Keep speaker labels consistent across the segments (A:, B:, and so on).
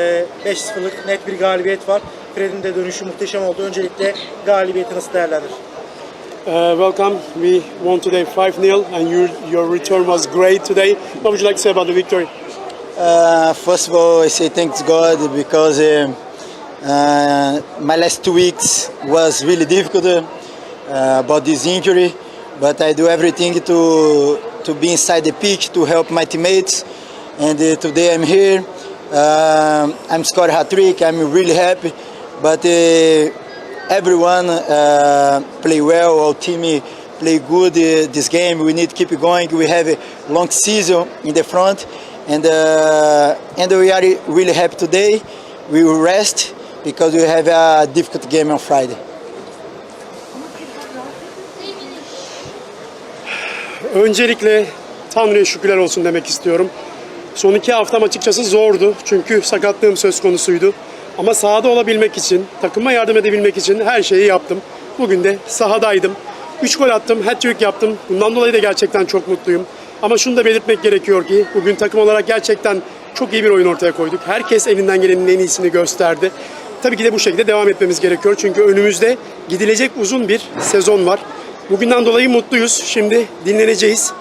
A: Ee, 5-0'lık net bir galibiyet var. Fred'in de dönüşü muhteşem oldu. Öncelikle galibiyeti nasıl değerlendir?
B: Uh, welcome. We won today 5-0 and your, your return was great today. What would you like to say about the victory?
C: Uh, first of all, I say thanks God because um uh, my last two weeks was really difficult uh, about this injury, but I do everything to to be inside the pitch to help my teammates, and uh, today I'm here. Um I'm scored hat trick. I'm really happy, but uh, everyone uh, play well. Our team play good uh, this game. We need to keep going. We have a long season in the front, and uh, and we are really happy today. We will rest because we have a difficult game on Friday.
B: Öncelikle Tanrı'ya şükürler olsun demek istiyorum. Son iki haftam açıkçası zordu çünkü sakatlığım söz konusuydu. Ama sahada olabilmek için, takıma yardım edebilmek için her şeyi yaptım. Bugün de sahadaydım. 3 gol attım, hat-trick yaptım. Bundan dolayı da gerçekten çok mutluyum. Ama şunu da belirtmek gerekiyor ki bugün takım olarak gerçekten çok iyi bir oyun ortaya koyduk. Herkes elinden gelenin en iyisini gösterdi. Tabii ki de bu şekilde devam etmemiz gerekiyor. Çünkü önümüzde gidilecek uzun bir sezon var. Bugünden dolayı mutluyuz. Şimdi dinleneceğiz.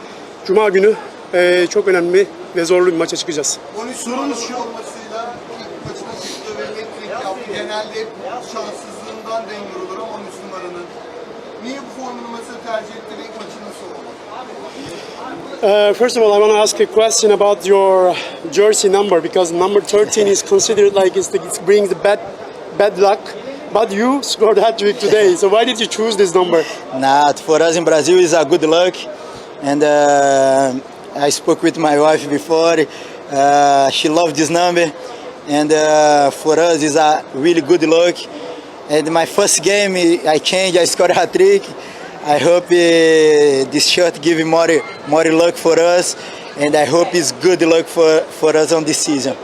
B: Cuma günü eee, çok önemli ve zorlu bir maça çıkacağız.
D: 13 sorunuz şu olmasıyla ilk maçına çıktı ve hat-trick yaptı. Genelde hep şanssızlığından renk vurulur ama 13 numaranın. Niye bu form numarası tercih etti ve ilk maçı nasıl oldu?
B: Uh, first of all, I want to ask a question about your jersey number because number 13 is considered like it's the, it brings the bad bad luck. But you scored a hat trick today, so why did you choose this number?
C: Nah, for us in Brazil is a good luck, and uh, I spoke with my wife before. Uh, she loved this number, and uh, for us is a really good luck. And my first game, I changed. I scored a hat trick. I hope uh, this shirt give more more luck for us, and I hope it's good luck for for us on this season.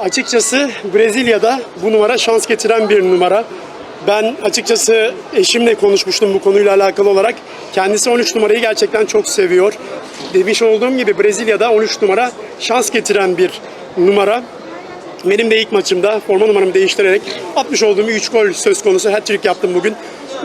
B: Açıkçası Brezilya'da bu numara şans getiren bir numara. Ben açıkçası eşimle konuşmuştum bu konuyla alakalı olarak. Kendisi 13 numarayı gerçekten çok seviyor. Demiş olduğum gibi Brezilya'da 13 numara şans getiren bir numara. Benim de ilk maçımda forma numaramı değiştirerek atmış olduğum 3 gol söz konusu hat-trick yaptım bugün.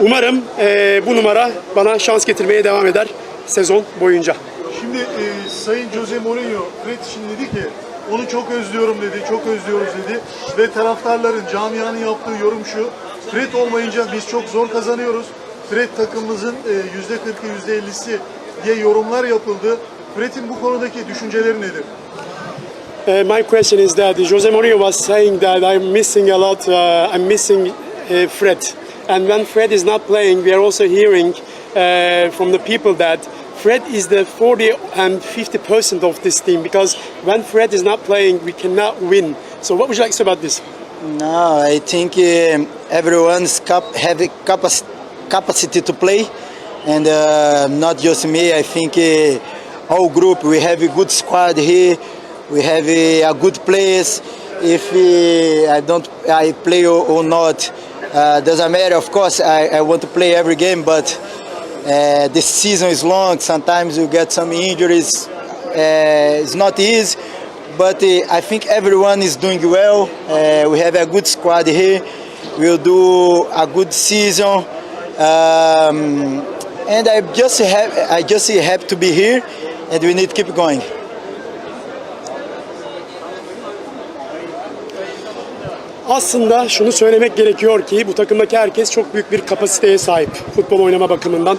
B: Umarım eee, bu numara bana şans getirmeye devam eder sezon boyunca.
E: Şimdi e, Sayın Jose Mourinho Fred için dedi ki onu çok özlüyorum dedi, çok özlüyoruz dedi ve taraftarların, camianın yaptığı yorum şu Fred olmayınca biz çok zor kazanıyoruz. Fred takımımızın e, %40'ı %50'si diye yorumlar yapıldı. Fred'in bu konudaki düşünceleri nedir?
B: Uh, my question is that Jose Mourinho was saying that I'm missing a lot. Uh, I'm missing uh, Fred, and when Fred is not playing, we are also hearing uh, from the people that Fred is the 40 and 50 percent of this team because when Fred is not playing, we cannot win. So, what would you like to say about this?
C: No, I think um, everyone's cap- have capac- capacity to play, and uh, not just me. I think uh, our group we have a good squad here. We have a, a good players. If uh, I don't, I play or, or not, uh, doesn't matter. Of course, I, I want to play every game, but uh, the season is long. Sometimes you get some injuries. Uh, it's not easy, but uh, I think everyone is doing well. Uh, we have a good squad here. We'll do a good season, um, and I just have I just happy to be here, and we need to keep going.
B: Aslında şunu söylemek gerekiyor ki bu takımdaki herkes çok büyük bir kapasiteye sahip futbol oynama bakımından.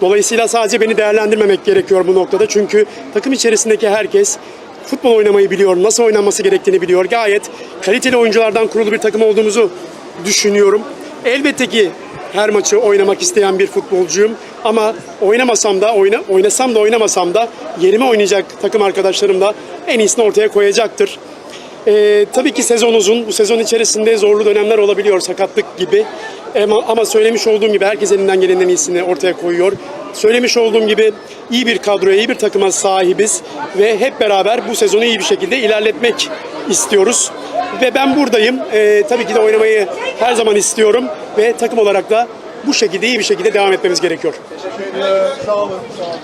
B: Dolayısıyla sadece beni değerlendirmemek gerekiyor bu noktada. Çünkü takım içerisindeki herkes futbol oynamayı biliyor, nasıl oynanması gerektiğini biliyor. Gayet kaliteli oyunculardan kurulu bir takım olduğumuzu düşünüyorum. Elbette ki her maçı oynamak isteyen bir futbolcuyum. Ama oynamasam da, oyna, oynasam da oynamasam da yerime oynayacak takım arkadaşlarım da en iyisini ortaya koyacaktır. Ee, tabii ki sezon uzun. Bu sezon içerisinde zorlu dönemler olabiliyor sakatlık gibi. Ama, ama söylemiş olduğum gibi herkes elinden gelenin en iyisini ortaya koyuyor. Söylemiş olduğum gibi iyi bir kadroya, iyi bir takıma sahibiz ve hep beraber bu sezonu iyi bir şekilde ilerletmek istiyoruz. Ve ben buradayım. Ee, tabii ki de oynamayı her zaman istiyorum ve takım olarak da bu şekilde iyi bir şekilde devam etmemiz gerekiyor.
E: Teşekkürler, sağ olun. Sağ olun.